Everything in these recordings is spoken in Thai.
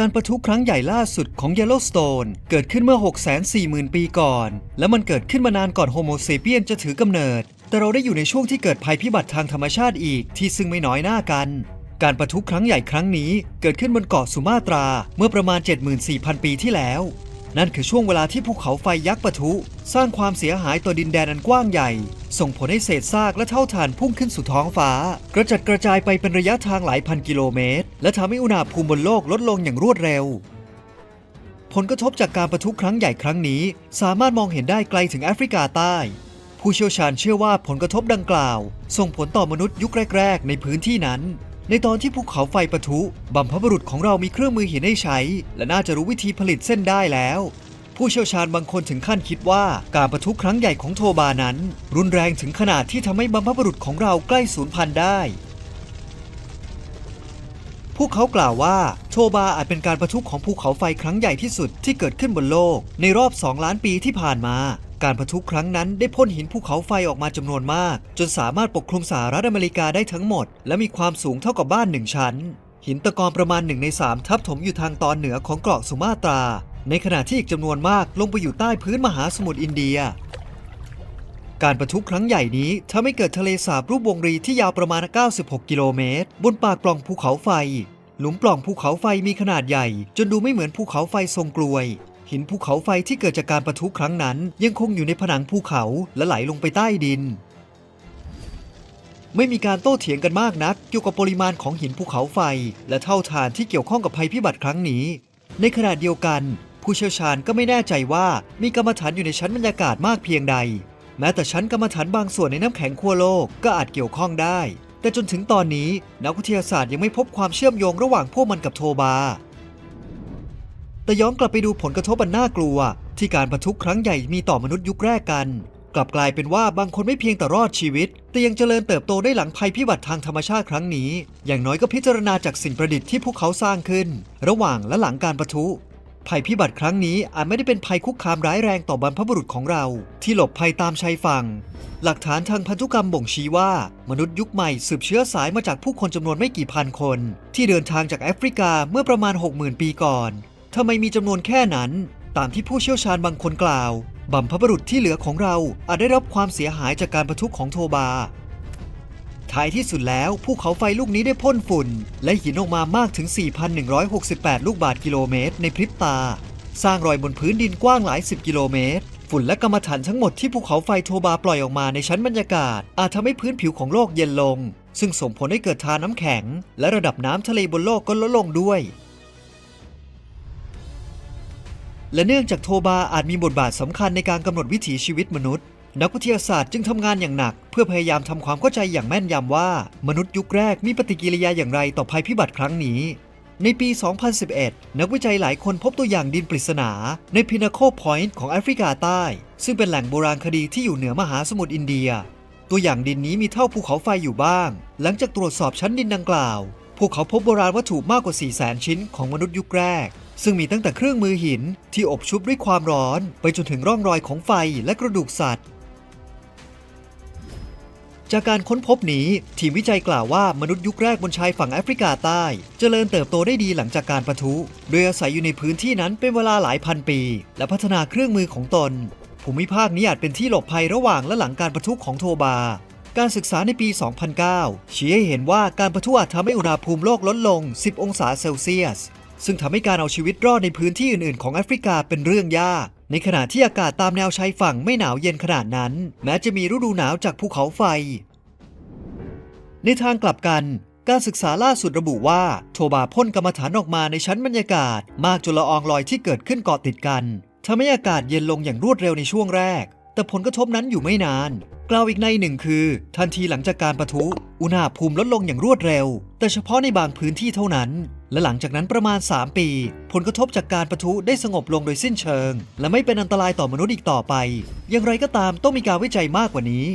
การประทุครั้งใหญ่ล่าสุดของ Yellowstone เกิดขึ้นเมื่อ 640,000 ปีก่อน และมันเกิดขึ้นมานานก่อนโฮโมเซเปียนจะถือกำเนิด แต่เราได้อยู่ในช่วงที่เกิดภัยพิบัติทางธรรมชาติอีกที่ซึ่งไม่น้อยหน้ากัน การประทุครั้งใหญ่ครั้งนี้เกิดขึ้นบนเกาะสุมาตราเมื่อประมาณ 74,000 ปีที่แล้ว นั่นคือช่วงเวลาที่ภูเขาไฟยักษ์ปะทุ สร้างความเสียหายต่อดินแดนอันกว้างใหญ่ ส่งผลให้เศษซากและเท่าฐานพุ่งขึ้นสู่ท้องฟ้า กระจัดกระจายไปเป็นระยะทางหลายพันกิโลเมตร และทำให้อุณหภูมิบนโลกลดลงอย่างรวดเร็ว ผลกระทบจากการปะทุครั้งใหญ่ครั้งนี้ สามารถมองเห็นได้ไกลถึงแอฟริกาใต้ ผู้เชี่ยวชาญเชื่อว่าผลกระทบดังกล่าว ส่งผลต่อมนุษย์ยุคแรก ๆ ในพื้นที่นั้น ในตอนที่ภูเขาไฟปะทุบัมพบุรุษของเรามีเครื่องมือหินให้ใช้ และน่าจะรู้วิธีผลิตเส้นได้แล้ว ผู้เชี่ยวชาญบางคนถึงขั้นคิดว่าการปะทุครั้งใหญ่ของโทบานั้น รุนแรงถึงขนาดที่ทำให้บัมพบุรุษของเราใกล้สูญพันธุ์ได้ พวกเขากล่าวว่าโทบาอาจเป็นการประทุของภูเขาไฟครั้งใหญ่ที่สุดที่เกิดขึ้นบนโลก ในรอบ 2 ล้านปีที่ผ่านมา การประทุครั้งนั้นได้พ่นหินภูเขาไฟออกมาจำนวนมาก จนสามารถปกคลุมสหรัฐอเมริกาได้ทั้งหมด และมีความสูงเท่ากับบ้านหนึ่งชั้น หินตะกอนประมาณหนึ่งในสามทับถมอยู่ทางตอนเหนือของเกาะสุมาตรา ในขณะที่อีกจำนวนมากลงไปอยู่ใต้พื้นมหาสมุทรอินเดีย การประทุครั้งใหญ่นี้ทำให้เกิดทะเลสาบรูปวงรีที่ยาวประมาณ 96 กิโลเมตร บนปากปล่องภูเขาไฟหลุมปล่องภูเขาไฟมีขนาดใหญ่ จนดูไม่เหมือนภูเขาไฟทรงกลวย หินภูเขาไฟที่เกิดจากการประทุครั้งนั้น ยังคงอยู่ในผนังภูเขาและไหลลงไปใต้ดิน ไม่มีการโต้เถียงกันมากนัก เกี่ยวกับปริมาณของหินภูเขาไฟ และเท่าฐานที่เกี่ยวข้องกับภัยพิบัติครั้งนี้ ในขณะเดียวกัน ผู้เชี่ยวชาญก็ไม่แน่ใจว่ามีกรรมฐานอยู่ในชั้นบรรยากาศมากเพียงใด แม้แต่ชั้นกรรมฐานบางส่วนในน้ำแข็งขั้วโลกก็อาจเกี่ยวข้องได้ แต่จนถึงตอนนี้นักวิทยาศาสตร์ยังไม่พบความเชื่อมโยงระหว่างพวกมันกับโทบา แต่ย้อนกลับไปดูผลกระทบอันน่ากลัว ที่การประทุครั้งใหญ่มีต่อมนุษย์ยุคแรกกัน กลับกลายเป็นว่าบางคนไม่เพียงแต่รอดชีวิต แต่ยังเจริญเติบโตได้หลังภัยพิบัติทางธรรมชาติครั้งนี้ อย่างน้อยก็พิจารณาจากสิ่งประดิษฐ์ที่พวกเขาสร้างขึ้น ระหว่างและหลังการประทุภัยพิบัติครั้งนี้อาจไม่ได้เป็นภัยคุกคามร้ายแรงต่อบรรพบุรุษของเรา ที่หลบภัยตามชายฝั่ง หลักฐานทางพันธุกรรมบ่งชี้ว่า มนุษย์ยุคใหม่สืบเชื้อสายมาจากผู้คนจำนวนไม่กี่พันคน ที่เดินทางจากแอฟริกาเมื่อประมาณ 60,000 ปีก่อน ทำไมมีจำนวนแค่นั้น ตามที่ผู้เชี่ยวชาญบางคนกล่าวบัมพบุรุษที่เหลือของเราอาจได้รับความเสียหายจากการประทุของโทบา ท้ายที่สุดแล้วภูเขาไฟลูกนี้ได้พ่นฝุ่น และหินออกมามากถึง 4,168 ลูกบาศก์กิโลเมตร ในพริบตา สร้างรอยบนพื้นดินกว้างหลายสิบกิโลเมตร ฝุ่นและกรรมฐานทั้งหมดที่ภูเขาไฟโทบาปล่อยออกมาในชั้นบรรยากาศ อาจทำให้พื้นผิวของโลกเย็นลง ซึ่งส่งผลให้เกิดทาน้ำแข็ง และระดับน้ำทะเลบนโลกก็ลดลงด้วย และเนื่องจากโทบาอาจมีบทบาทสำคัญในการกำหนดวิถีชีวิตมนุษย์ นักวิทยาศาสตร์จึงทำงานอย่างหนัก เพื่อพยายามทำความเข้าใจอย่างแม่นยำว่า มนุษย์ยุคแรกมีปฏิกิริยาอย่างไรต่อภัยพิบัติครั้งนี้ ในปี 2011 นักวิจัยหลายคนพบตัวอย่างดินปริศนา ใน Pinnacle Point ของแอฟริกาใต้ ซึ่งเป็นแหล่งโบราณคดีที่อยู่เหนือมหาสมุทรอินเดีย ตัวอย่างดินนี้มีเท่าภูเขาไฟอยู่บ้าง หลังจากตรวจสอบชั้นดินดังกล่าวพวกเขาพบโบราณวัตถุมากกว่า 400,000 ชิ้นของมนุษย์ยุคแรก ซึ่งมีตั้งแต่เครื่องมือหินที่อบชุบด้วยความร้อน ไปจนถึงร่องรอยของไฟและกระดูกสัตว์ จากการค้นพบนี้ ทีมวิจัยกล่าวว่ามนุษย์ยุคแรกบนชายฝั่งแอฟริกาใต้เจริญเติบโตได้ดีหลังจากการประทุ โดยอาศัยอยู่ในพื้นที่นั้นเป็นเวลาหลายพันปี และพัฒนาเครื่องมือของตน ภูมิภาคนี้อาจเป็นที่หลบภัยระหว่างและหลังการประทุของโทบาการศึกษาในปี 2009 ชี้ให้เห็นว่าการประทุอาจทำให้อุณหภูมิโลกลดลง 10 องศาเซลเซียส ซึ่งทำให้การเอาชีวิตรอดในพื้นที่อื่นๆ ของแอฟริกาเป็นเรื่องยาก ในขณะที่อากาศตามแนวชายฝั่งไม่หนาวเย็นขนาดนั้น แม้จะมีฤดูหนาวจากภูเขาไฟ ในทางกลับกัน การศึกษาล่าสุดระบุว่า โทบาพ่นกรรมฐานออกมาในชั้นบรรยากาศ มากจนละอองลอยที่เกิดขึ้นเกาะติดกันทำให้อากาศเย็นลงอย่างรวดเร็วในช่วงแรก แต่ผลกระทบนั้นอยู่ไม่นาน กล่าวอีกในหนึ่งคือ ทันทีหลังจากการประทุ อุณหภูมิลดลงอย่างรวดเร็ว แต่เฉพาะในบางพื้นที่เท่านั้น และหลังจากนั้นประมาณ 3 ปี ผลกระทบจากการประทุได้สงบลงโดยสิ้นเชิง และไม่เป็นอันตรายต่อมนุษย์อีกต่อไป อย่างไรก็ตามต้องมีการวิจัยมากกว่านี้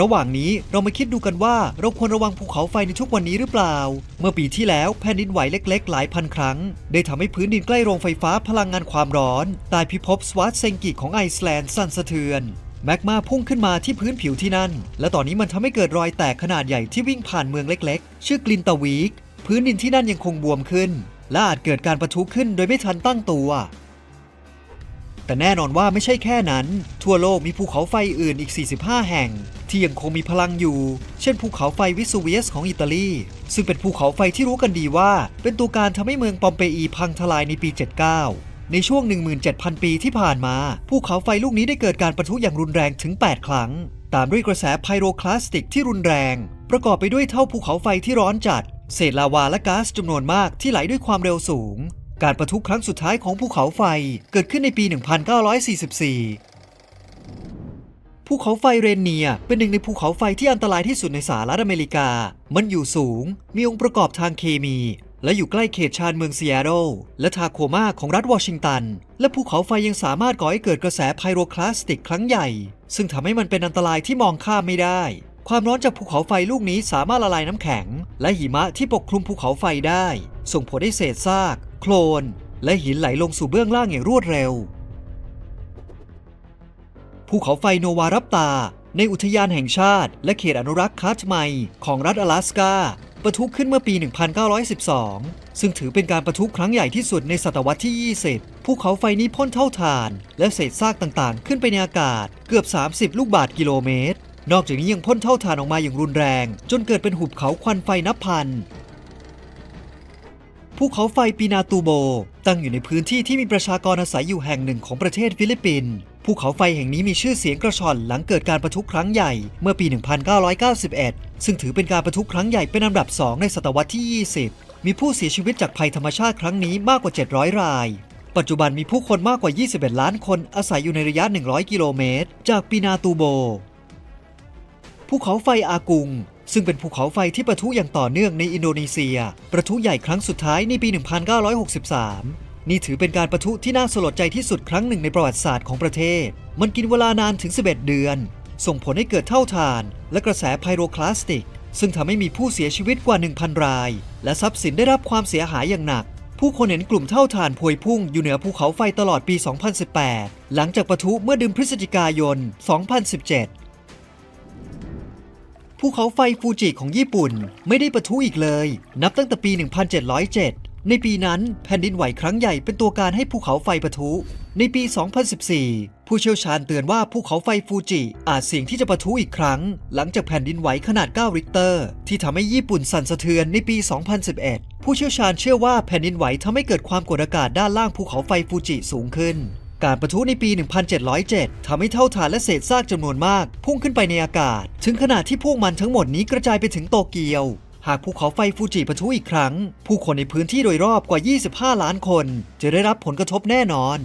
ระหว่างนี้เรามาคิดดูกันว่าเราควรระวังภูเขาไฟในทุกวันนี้หรือเปล่า เมื่อปีที่แล้วแผ่นดินไหวเล็กๆ หลายพันครั้ง ได้ทำให้พื้นดินใกล้โรงไฟฟ้าพลังงานความร้อนใต้พิภพสวาตเซงกิของไอซ์แลนด์สั่นสะเทือนแมกมาพุ่งขึ้นมาที่พื้นผิวที่นั่น และตอนนี้มันทำให้เกิดรอยแตกขนาดใหญ่ที่วิ่งผ่านเมืองเล็กๆ ชื่อกลินตาวีกพื้นดินที่นั่นยังคงบวมขึ้น และอาจเกิดการประทุขึ้นโดยไม่ทันตั้งตัว แต่แน่นอนว่าไม่ใช่แค่นั้น ทั่วโลกมีภูเขาไฟอื่นอีก 45 แห่ง ที่ยังคงมีพลังอยู่ เช่นภูเขาไฟวิสูเวียสของอิตาลี ซึ่งเป็นภูเขาไฟที่รู้กันดีว่า เป็นตัวการทำให้เมืองปอมเปอีพังทลายในปี 79 ในช่วง 17,000 ปีที่ผ่านมา ภูเขาไฟลูกนี้ได้เกิดการประทุอย่างรุนแรงถึง 8 ครั้ง ตามด้วยกระแสไพโรคลาสติกที่รุนแรง ประกอบไปด้วยเท่าภูเขาไฟที่ร้อนจัด เศษลาวาและก๊าซจำนวนมากที่ไหลด้วยความเร็วสูง การประทุครั้งสุดท้ายของภูเขาไฟเกิดขึ้นในปี 1944 ภูเขาไฟเรนเนียเป็นหนึ่งในภูเขาไฟที่อันตรายที่สุดในสหรัฐอเมริกา มันอยู่สูง มีองค์ประกอบทางเคมี และอยู่ใกล้เขตชานเมืองซีแอตเทิลและทาโคมาของรัฐวอชิงตัน และภูเขาไฟยังสามารถก่อให้เกิดกระแสไพโรคลาสติกครั้งใหญ่ ซึ่งทำให้มันเป็นอันตรายที่มองข้ามไม่ได้ความร้อนจากภูเขาไฟลูกนี้สามารถละลายน้ำแข็ง และหิมะที่ปกคลุมภูเขาไฟได้ ส่งผลให้เศษซาก โคลน และหินไหลลงสู่เบื้องล่างอย่างรวดเร็ว ภูเขาไฟโนวารับตา ในอุทยานแห่งชาติ และเขตอนุรักษ์คาทไมของรัฐอลาสกาปะทุขึ้นเมื่อปี 1912 ซึ่งถือเป็นการประทุครั้งใหญ่ที่สุดในศตวรรษที่ 20 ภูเขาไฟนี้พ่นเท่าฐาน และเศษซากต่างๆ ขึ้นไปในอากาศเกือบ 30 ลูกบาศก์กิโลเมตร นอกจากนี้ยังพ่นเท่าฐานออกมาอย่างรุนแรง จนเกิดเป็นหุบเขาควันไฟนับพัน ภูเขาไฟปีนาตูโบ ตั้งอยู่ในพื้นที่ที่มีประชากรอาศัยอยู่แห่งหนึ่งของประเทศฟิลิปปินส์ภูเขาไฟแห่งนี้มีชื่อเสียงกระชอนหลังเกิดการประทุครั้งใหญ่เมื่อปี 1991 ซึ่งถือเป็นการประทุครั้งใหญ่เป็นอันดับ 2 ในศตวรรษที่ 20 มีผู้เสียชีวิตจากภัยธรรมชาติครั้งนี้มากกว่า 700 ราย ปัจจุบันมีผู้คนมากกว่า 21 ล้านคนอาศัยอยู่ในระยะ 100 กิโลเมตร จากปีนาตูโบ ภูเขาไฟอากุง ซึ่งเป็นภูเขาไฟที่ประทุอย่างต่อเนื่องในอินโดนีเซีย ประทุใหญ่ครั้งสุดท้ายในปี 1963 นี่ถือเป็นการประทุที่น่าสลดใจที่สุดครั้งหนึ่งในประวัติศาสตร์ของประเทศ มันกินเวลานานถึง 11 เดือน ส่งผลให้เกิดเท่าทาน และกระแสไพโรคลาสติก ซึ่งทำให้มีผู้เสียชีวิตกว่า 1,000 ราย และทรัพย์สินได้รับความเสียหายอย่างหนักผู้คนเห็นกลุ่มเท่าทานพวยพุ่งอยู่เหนือภูเขาไฟตลอดปี 2018 หลังจากปะทุเมื่อเดือนพฤศจิกายน 2017 ภูเขาไฟฟูจิของญี่ปุ่นไม่ได้ประทุอีกเลย นับตั้งแต่ปี 1707 ในปีนั้นแผ่นดินไหวครั้งใหญ่เป็นตัวการให้ภูเขาไฟประทุ ในปี 2014 ผู้เชี่ยวชาญเตือนว่าภูเขาไฟฟูจิอาจเสี่ยงที่จะประทุอีกครั้ง หลังจากแผ่นดินไหวขนาด 9 ริกเตอร์ ที่ทำให้ญี่ปุ่นสั่นสะเทือนในปี 2011 ผู้เชี่ยวชาญเชื่อว่าแผ่นดินไหวทำให้เกิดความกดอากาศด้านล่างภูเขาไฟฟูจิสูงขึ้น การประทุในปี 1707ทำให้เท่าฐานและเศษซากจำนวนมาก พุ่งขึ้นไปในอากาศ ถึงขนาดที่พวกมันทั้งหมดนี้กระจายไปถึงโตเกียว หากภูเขาไฟฟูจิปะทุอีกครั้ง ผู้คนในพื้นที่โดยรอบกว่า 25 ล้านคน จะได้รับผลกระทบแน่นอน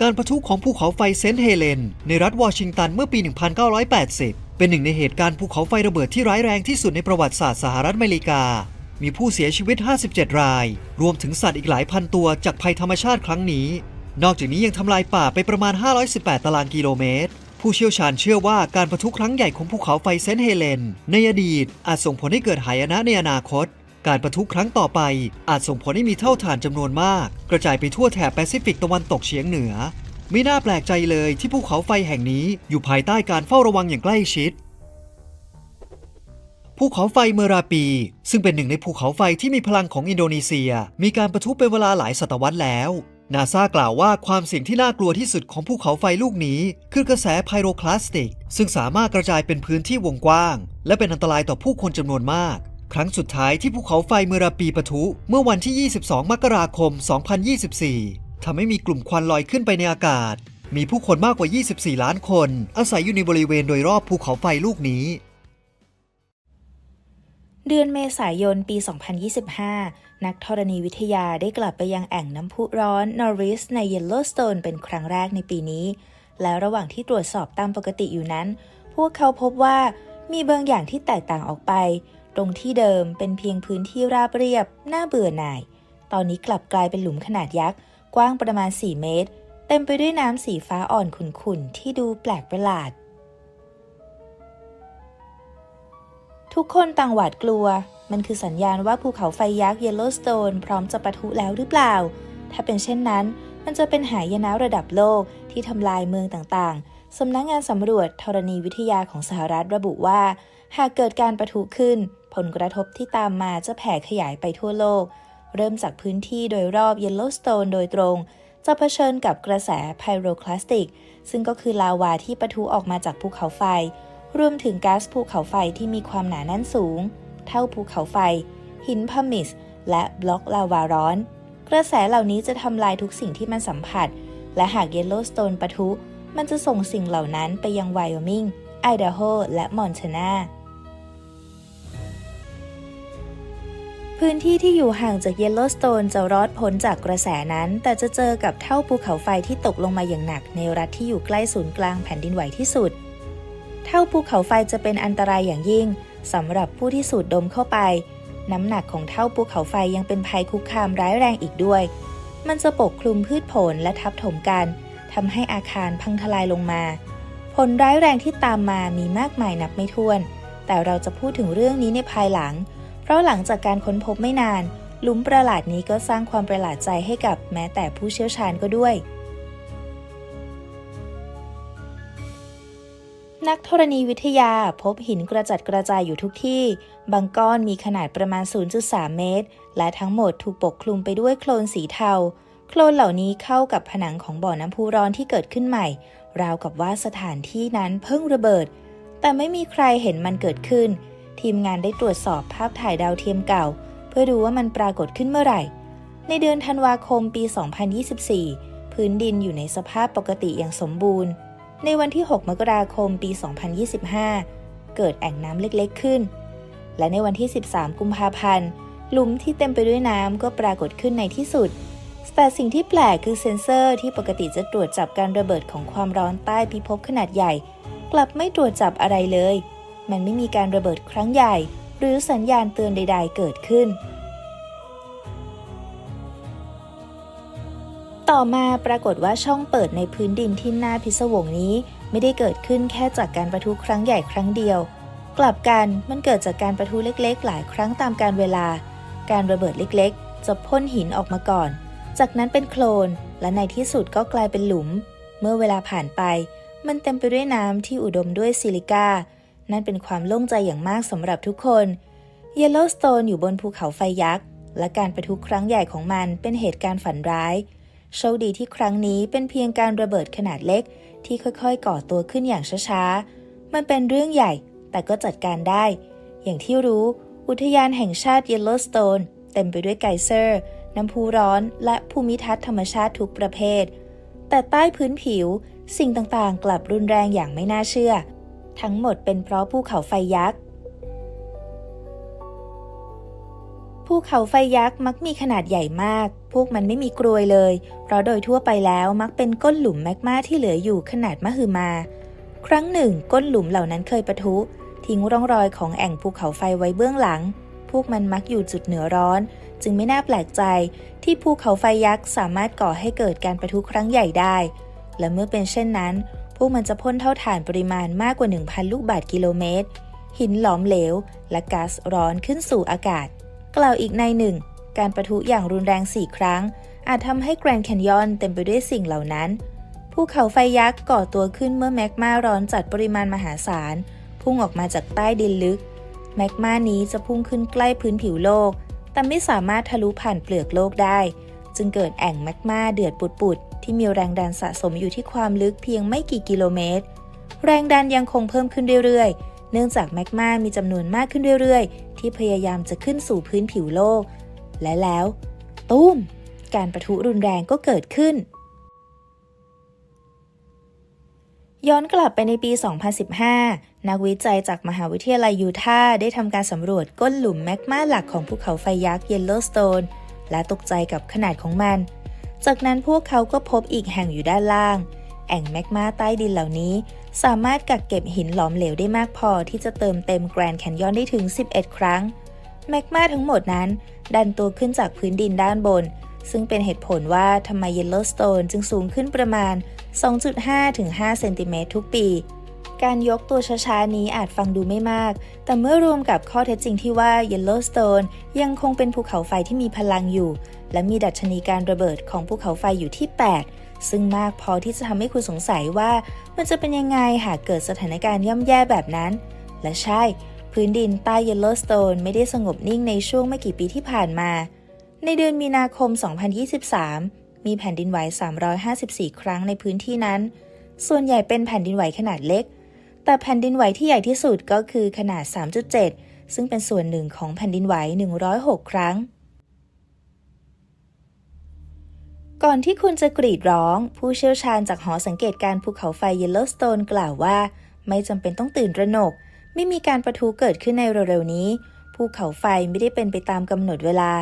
การประทุของภูเขาไฟเซนต์เฮเลน ในรัฐวอชิงตันเมื่อปี 1980 เป็นหนึ่งในเหตุการณ์ภูเขาไฟระเบิดที่ร้ายแรงที่สุดในประวัติศาสตร์สหรัฐอเมริกา มีผู้เสียชีวิต 57 ราย รวมถึงสัตว์อีกหลายพันตัวจากภัยธรรมชาติครั้งนี้ นอกจากนี้ยังทำลายป่าไปประมาณ 518 ตารางกิโลเมตร ผู้เชี่ยวชาญเชื่อว่าการประทุครั้งใหญ่ของภูเขาไฟเซนเฮเลน ในอดีตอาจส่งผลให้เกิดหายนะในอนาคต การประทุครั้งต่อไป อาจส่งผลให้มีเท่าฐานจำนวนมาก กระจายไปทั่วแถบแปซิฟิกตะวันตกเฉียงเหนือ ไม่น่าแปลกใจเลยที่ภูเขาไฟแห่งนี้อยู่ภายใต้การเฝ้าระวังอย่างใกล้ชิดภูเขาไฟเมราปี ซึ่งเป็นหนึ่งในภูเขาไฟที่มีพลังของอินโดนีเซีย มีการประทุเป็นเวลาหลายศตวรรษแล้ว นาซากล่าวว่าความเสี่ยงที่น่ากลัวที่สุดของภูเขาไฟลูกนี้ คือกระแสไพโรคลาสติก ซึ่งสามารถกระจายเป็นพื้นที่วงกว้าง และเป็นอันตรายต่อผู้คนจำนวนมาก ครั้งสุดท้ายที่ภูเขาไฟเมอราปีปะทุ เมื่อวันที่ 22 มกราคม 2024 ทำให้มีกลุ่มควันลอยขึ้นไปในอากาศ มีผู้คนมากกว่า 24 ล้านคน อาศัยอยู่ในบริเวณโดยรอบภูเขาไฟลูกนี้ เดือนเมษายนปี 2025 นักธรณีวิทยาได้กลับไปยังแอ่งน้ำพุร้อนนอริสในเยลโลสโตนเป็นครั้งแรกในปีนี้ และระหว่างที่ตรวจสอบตามปกติอยู่นั้น พวกเขาพบว่ามีบางอย่างที่แตกต่างออกไป ตรงที่เดิมเป็นเพียงพื้นที่ราบเรียบ น่าเบื่อหน่าย ตอนนี้กลับกลายเป็นหลุมขนาดยักษ์ กว้างประมาณ 4 เมตร เต็มไปด้วยน้ำสีฟ้าอ่อนขุ่นๆ ที่ดูแปลกประหลาด ทุกคนต่างหวาดกลัว มันคือสัญญาณว่าภูเขาไฟยักษ์เยลโลสโตนพร้อมจะปะทุแล้วหรือเปล่า ถ้าเป็นเช่นนั้น มันจะเป็นหายนะระดับโลกที่ทำลายเมืองต่างๆ สำนักงานสำรวจธรณีวิทยาของสหรัฐระบุว่า หากเกิดการปะทุขึ้น ผลกระทบที่ตามมาจะแผ่ขยายไปทั่วโลก เริ่มจากพื้นที่โดยรอบเยลโลสโตนโดยตรง จะเผชิญกับกระแสไพโรคลาสติก ซึ่งก็คือลาวาที่ปะทุออกมาจากภูเขาไฟ รวมถึงก๊าซภูเขาไฟที่มีความหนาแน่นสูง เท่าภูเขาไฟ หินพามิส และบล็อกลาวาร้อน กระแสเหล่านี้จะทำลายทุกสิ่งที่มันสัมผัส และหากเยลโลสโตนปะทุ มันจะส่งสิ่งเหล่านั้นไปยังไวโอมิง ไอดาโฮ และมอนทานาพื้นที่ที่อยู่ห่างจากเยลโลสโตนจะรอดพ้นจากกระแสนั้น แต่จะเจอกับเท่าภูเขาไฟที่ตกลงมาอย่างหนัก ในรัฐที่อยู่ใกล้ศูนย์กลางแผ่นดินไหวที่สุด เท่าภูเขาไฟจะเป็นอันตรายอย่างยิ่ง สำหรับผู้ที่สูดดมเข้าไป น้ำหนักของเท่าภูเขาไฟยังเป็นภัยคุกคามร้ายแรงอีกด้วย มันจะปกคลุมพืชผลและทับถมกันทำให้อาคารพังทลายลงมา ผลร้ายแรงที่ตามมามีมากมายนับไม่ถ้วน แต่เราจะพูดถึงเรื่องนี้ในภายหลัง เพราะหลังจากการค้นพบไม่นาน หลุมประหลาดนี้ก็สร้างความประหลาดใจให้กับแม้แต่ผู้เชี่ยวชาญก็ด้วย นักธรณีวิทยาพบหินกระจัดกระจายอยู่ทุกที่ บางก้อนมีขนาดประมาณ 0.3 เมตร และทั้งหมดถูกปกคลุมไปด้วยโคลนสีเทา โคลนเหล่านี้เข้ากับผนังของบ่อน้ำพุร้อนที่เกิดขึ้นใหม่ ราวกับว่าสถานที่นั้นเพิ่งระเบิด แต่ไม่มีใครเห็นมันเกิดขึ้น ทีมงานได้ตรวจสอบภาพถ่ายดาวเทียมเก่า เพื่อดูว่ามันปรากฏขึ้นเมื่อไหร่ ในเดือนธันวาคมปี 2024 พื้นดินอยู่ในสภาพปกติอย่างสมบูรณ์ ในวันที่ 6 มกราคมปี 2025 เกิดแอ่งน้ำเล็กๆขึ้น และในวันที่ 13 กุมภาพันธ์หลุมที่เต็มไปด้วยน้ำก็ปรากฏขึ้นในที่สุด แต่สิ่งที่แปลกคือเซ็นเซอร์ที่ปกติจะตรวจจับการระเบิดของความร้อนใต้พิภพขนาดใหญ่ กลับไม่ตรวจจับอะไรเลย มันไม่มีการระเบิดครั้งใหญ่ หรือสัญญาณเตือนใด ๆ เกิดขึ้น ต่อมาปรากฏว่าช่องเปิดในพื้นดินที่น่าพิศวงนี้ ไม่ได้เกิดขึ้นแค่จากการประทุครั้งใหญ่ครั้งเดียว กลับกันมันเกิดจากการประทุเล็กๆ หลายครั้งตามการเวลา การระเบิดเล็กๆ จะพ่นหินออกมาก่อน จากนั้นเป็นโคลน และในที่สุดก็กลายเป็นหลุม เมื่อเวลาผ่านไป มันเต็มไปด้วยน้ำที่อุดมด้วยซิลิก้านั่นเป็นความโล่งใจอย่างมากสำหรับทุกคนเยลโลสโตนอยู่บนภูเขาไฟยักษ์และการประทุครั้งใหญ่ของมันเป็นเหตุการณ์ฝันร้าย โชคดีที่ครั้งนี้เป็นเพียงการระเบิดขนาดเล็ก ที่ค่อยๆ ก่อตัวขึ้นอย่างช้าๆ มันเป็นเรื่องใหญ่ แต่ก็จัดการได้ อย่างที่รู้ อุทยานแห่งชาติเยลโลสโตนเต็มไปด้วยไกเซอร์ น้ำพุร้อน และภูมิทัศน์ธรรมชาติทุกประเภท แต่ใต้พื้นผิว สิ่งต่างๆ กลับรุนแรงอย่างไม่น่าเชื่อ ทั้งหมดเป็นเพราะภูเขาไฟยักษ์ภูเขาไฟยักษ์มักมีขนาดใหญ่มาก พวกมันไม่มีกรวยเลย เพราะโดยทั่วไปแล้วมักเป็นก้นหลุมแมกมาที่เหลืออยู่ขนาดมหึมา ครั้งหนึ่ง ก้นหลุมเหล่านั้นเคยปะทุ ทิ้งร่องรอยของแอ่งภูเขาไฟไว้เบื้องหลัง พวกมันมักอยู่จุดเหนือร้อน จึงไม่น่าแปลกใจ ที่ภูเขาไฟยักษ์สามารถก่อให้เกิดการประทุครั้งใหญ่ได้ และเมื่อเป็นเช่นนั้น พวกมันจะพ่นเท่าฐานปริมาณมากกว่า 1,000 ลูกบาศก์กิโลเมตร หินหลอมเหลว และก๊าซร้อนขึ้นสู่อากาศ กล่าวอีกในหนึ่ง การประทุอย่างรุนแรง 4 ครั้ง อาจทำให้แกรนด์แคนยอนเต็มไปด้วยสิ่งเหล่านั้น ภูเขาไฟยักษ์ก่อตัวขึ้นเมื่อแมกมาร้อนจัดปริมาณมหาศาล พุ่งออกมาจากใต้ดินลึก แมกมานี้จะพุ่งขึ้นใกล้พื้นผิวโลก แต่ไม่สามารถทะลุผ่านเปลือกโลกได้ จึงเกิดแอ่งแมกมาเดือดปุดๆที่มีแรงดันสะสมอยู่ที่ความลึกเพียงไม่กี่กิโลเมตร แรงดันยังคงเพิ่มขึ้นเรื่อยๆ เนื่องจากแมกมามีจำนวนมากขึ้นเรื่อยๆ ที่พยายามจะขึ้นสู่พื้นผิวโลก และแล้ว ตุ้ม การประทุรุนแรงก็เกิดขึ้น ย้อนกลับไปในปี 2015 นักวิจัยจากมหาวิทยาลัยยูทาห์ได้ทำการสำรวจก้นหลุมแมกมาหลักของภูเขาไฟยักษ์เยลโลสโตนและตกใจกับขนาดของมัน จากนั้นพวกเขาก็พบอีกแห่งอยู่ด้านล่าง แอ่งแมกมาใต้ดินเหล่านี้ สามารถกักเก็บหินหลอมเหลวได้มากพอที่จะเติมเต็มแกรนด์แคนยอนได้ถึง 11 ครั้ง แมกมาทั้งหมดนั้น ดันตัวขึ้นจากพื้นดินด้านบน ซึ่งเป็นเหตุผลว่าทำไมเยลโลสโตนจึงสูงขึ้นประมาณ 2.5 ถึง 5 เซนติเมตรทุกปี การยกตัวช้าๆ นี้อาจฟังดูไม่มาก แต่เมื่อรวมกับข้อเท็จจริงที่ว่าเยลโลสโตนยังคงเป็นภูเขาไฟที่มีพลังอยู่ และมีดัชนีการระเบิดของภูเขาไฟอยู่ที่ 8ซึ่งมากพอที่จะทำให้คุณสงสัยว่ามันจะเป็นยังไงหากเกิดสถานการณ์ย่ำแย่แบบนั้น และใช่ พื้นดินใต้เยลโลสโตนไม่ได้สงบนิ่งในช่วงไม่กี่ปีที่ผ่านมา ในเดือนมีนาคม 2023 มีแผ่นดินไหว 354 ครั้งในพื้นที่นั้น ส่วนใหญ่เป็นแผ่นดินไหวขนาดเล็ก แต่แผ่นดินไหวที่ใหญ่ที่สุดก็คือขนาด 3.7 ซึ่งเป็นส่วนหนึ่งของแผ่นดินไหว 106 ครั้ง ก่อนที่คุณจะกรีดร้อง ผู้เชี่ยวชาญจากหอสังเกตการณ์ภูเขาไฟเยลโลสโตนกล่าวว่า ไม่จำเป็นต้องตื่นระหนก ไม่มีการประทุเกิดขึ้นในเร็วๆนี้ ภูเขาไฟไม่ได้เป็นไปตามกำหนดเวลา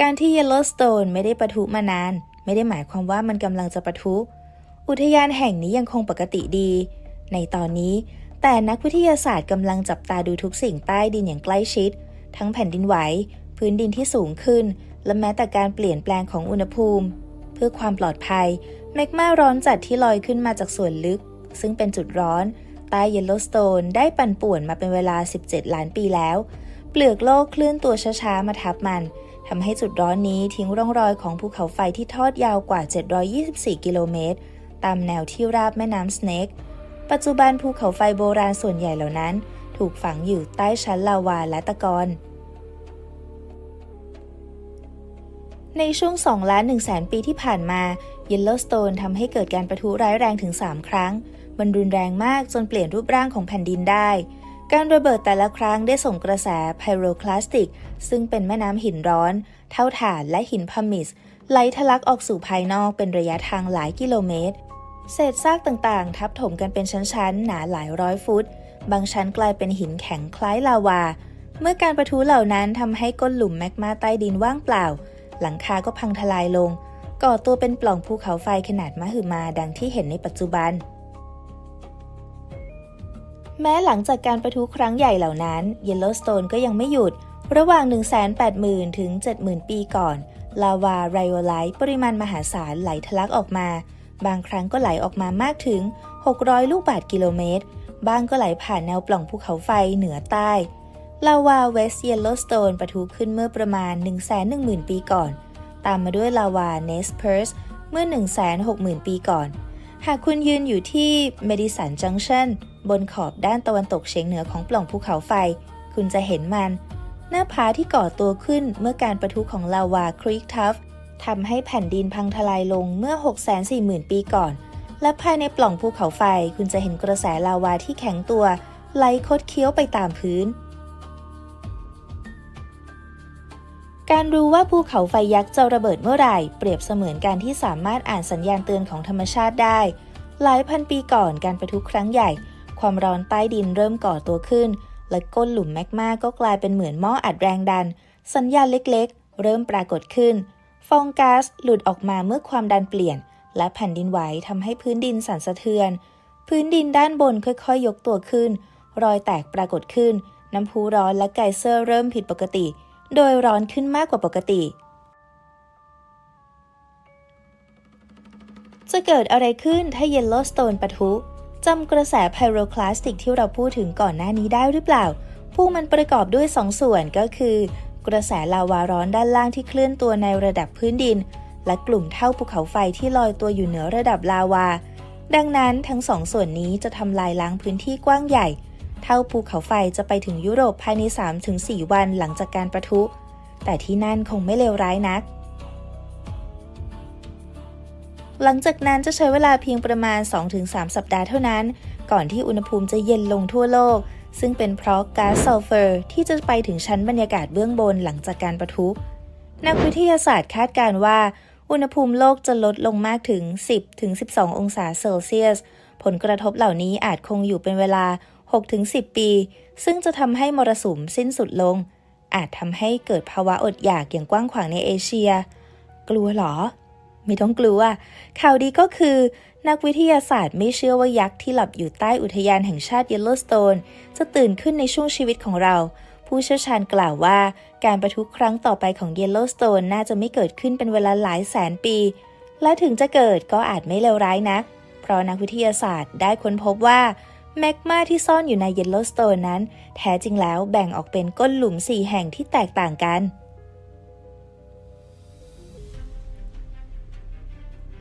การที่เยลโลสโตนไม่ได้ประทุมานาน ไม่ได้หมายความว่ามันกำลังจะประทุ อุทยานแห่งนี้ยังคงปกติดี ในตอนนี้ แต่นักวิทยาศาสตร์กำลังจับตาดูทุกสิ่งใต้ดินอย่างใกล้ชิด ทั้งแผ่นดินไหว พื้นดินที่สูงขึ้น และแม้แต่การเปลี่ยนแปลงของอุณหภูมิ เพื่อความปลอดภัยแมกมาร้อนจัดที่ลอยขึ้นมาจากส่วนลึก ซึ่งเป็นจุดร้อน ใต้เยลโลสโตนได้ปั่นป่วนมาเป็นเวลา 17 ล้านปีแล้ว เปลือกโลกเคลื่อนตัวช้าๆมาทับมันทำให้จุดร้อนนี้ทิ้งร่องรอยของภูเขาไฟที่ทอดยาวกว่า 724 กิโลเมตร ตามแนวที่ราบแม่น้ำสเนกปัจจุบันภูเขาไฟโบราณส่วนใหญ่เหล่านั้น ถูกฝังอยู่ใต้ชั้นลาวาและตะกอนในช่วง2ล้าน1แสนปีที่ผ่านมา เยลโลสโตนทำให้เกิดการประทุร้ายแรงถึง 3 ครั้ง มันรุนแรงมากจนเปลี่ยนรูปร่างของแผ่นดินได้ การระเบิดแต่ละครั้งได้ส่งกระแสไพโรคลาสติก ซึ่งเป็นแม่น้ำหินร้อน เท่าฐานและหินพามิสไหลทะลักออกสู่ภายนอกเป็นระยะทางหลายกิโลเมตร เศษซากต่างๆ ทับถมกันเป็นชั้นๆ หนาหลายร้อยฟุต บางชั้นกลายเป็นหินแข็งคล้ายลาวา เมื่อการประทุเหล่านั้นทำให้ก้นหลุมแมกมาใต้ดินว่างเปล่า หลังคาก็พังทลายลง ก่อตัวเป็นปล่องภูเขาไฟขนาดมหึมาดังที่เห็นในปัจจุบัน แม้หลังจากการประทุครั้งใหญ่เหล่านั้น เยลโลสโตนก็ยังไม่หยุด ระหว่าง 180,000 ถึง 70,000 ปีก่อน ลาวาไรโอไลท์ปริมาณมหาศาลไหลทะลักออกมา บางครั้งก็ไหลออกมามากถึง 600 ลูกบาศก์กิโลเมตร บางก็ไหลผ่านแนวปล่องภูเขาไฟเหนือใต้ ลาวาเวสเยลโลสโตนปะทุขึ้นเมื่อประมาณ 110,000 ปีก่อน ตามมาด้วยลาวาเนสเพิร์สเมื่อ 160,000 ปีก่อน หากคุณยืนอยู่ที่เมดิสันจังชันบนขอบด้านตะวันตกเฉียงเหนือของปล่องภูเขาไฟ คุณจะเห็นมัน หน้าผาที่ก่อตัวขึ้นเมื่อการประทุของลาวาครีกทัฟทำให้แผ่นดินพังทลายลงเมื่อ 640,000 ปีก่อน และภายในปล่องภูเขาไฟ คุณจะเห็นกระแสลาวาที่แข็งตัวไหลคดเคี้ยวไปตามพื้น การรู้ว่าภูเขาไฟยักษ์จะระเบิดเมื่อไหร่เปรียบเสมือนการที่สามารถอ่านสัญญาณเตือนของธรรมชาติได้ หลายพันปีก่อนการประทุครั้งใหญ่ ความร้อนใต้ดินเริ่มก่อตัวขึ้น และก้นหลุมแมกมาก็กลายเป็นเหมือนหม้ออัดแรงดัน สัญญาณเล็กๆ เริ่มปรากฏขึ้น ฟองก๊าซหลุดออกมาเมื่อความดันเปลี่ยน และแผ่นดินไหวทำให้พื้นดินสั่นสะเทือน พื้นดินด้านบนค่อยๆ ยกตัวขึ้น รอยแตกปรากฏขึ้น น้ำพุร้อนและไกเซอร์เริ่มผิดปกติ โดยร้อนขึ้นมากกว่าปกติ จะเกิดอะไรขึ้นถ้าเยลโลสโตนปะทุจำกระแสไพโรคลาสติกที่เราพูดถึงก่อนหน้านี้ได้หรือเปล่า พวกมันประกอบด้วยสองส่วนก็คือ กระแสลาวาร้อนด้านล่างที่เคลื่อนตัวในระดับพื้นดิน และกลุ่มเท่าภูเขาไฟที่ลอยตัวอยู่เหนือระดับลาวา ดังนั้นทั้งสองส่วนนี้จะทำลายล้างพื้นที่กว้างใหญ่ เท่าภูเขาไฟจะไปถึงยุโรปภายใน 3-4 วันหลังจากการประทุ แต่ที่นั่นคงไม่เลวร้ายนัก หลังจากนั้นจะใช้เวลาเพียงประมาณ 2-3 สัปดาห์เท่านั้น ก่อนที่อุณหภูมิจะเย็นลงทั่วโลก ซึ่งเป็นเพราะก๊าซซัลเฟอร์ที่จะไปถึงชั้นบรรยากาศเบื้องบนหลังจากการประทุ นักวิทยาศาสตร์คาดการณ์ว่า อุณหภูมิโลกจะลดลงมากถึง 10-12 องศาเซลเซียส ผลกระทบเหล่านี้อาจคงอยู่เป็นเวลา 6-10 ปี ซึ่งจะทำให้มรสุมสิ้นสุดลง อาจทำให้เกิดภาวะอดอยากอย่างกว้างขวางในเอเชีย กลัวหรอ ไม่ต้องกลัว ข่าวดีก็คือ นักวิทยาศาสตร์ไม่เชื่อว่ายักษ์ที่หลับอยู่ใต้อุทยานแห่งชาติเยลโลสโตนจะตื่นขึ้นในช่วงชีวิตของเรา ผู้เชี่ยวชาญกล่าวว่า การประทุครั้งต่อไปของเยลโลสโตนน่าจะไม่เกิดขึ้นเป็นเวลาหลายแสนปี และถึงจะเกิดก็อาจไม่เลวร้ายนัก เพราะนักวิทยาศาสตร์ได้ค้นพบว่า แมกมาที่ซ่อนอยู่ในเยลโลสโตนนั้น แท้จริงแล้วแบ่งออกเป็นก้นหลุมสี่แห่งที่แตกต่างกัน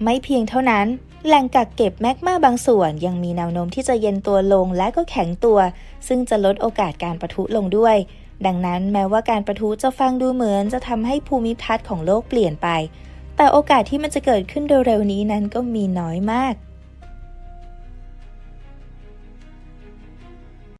ไม่เพียงเท่านั้น แหล่งกักเก็บแมกมาบางส่วนยังมีแนวโน้มที่จะเย็นตัวลงและก็แข็งตัว ซึ่งจะลดโอกาสการประทุลงด้วย ดังนั้นแม้ว่าการประทุจะฟังดูเหมือนจะทำให้ภูมิทัศน์ของโลกเปลี่ยนไป แต่โอกาสที่มันจะเกิดขึ้นเร็วๆนี้นั้นก็มีน้อยมาก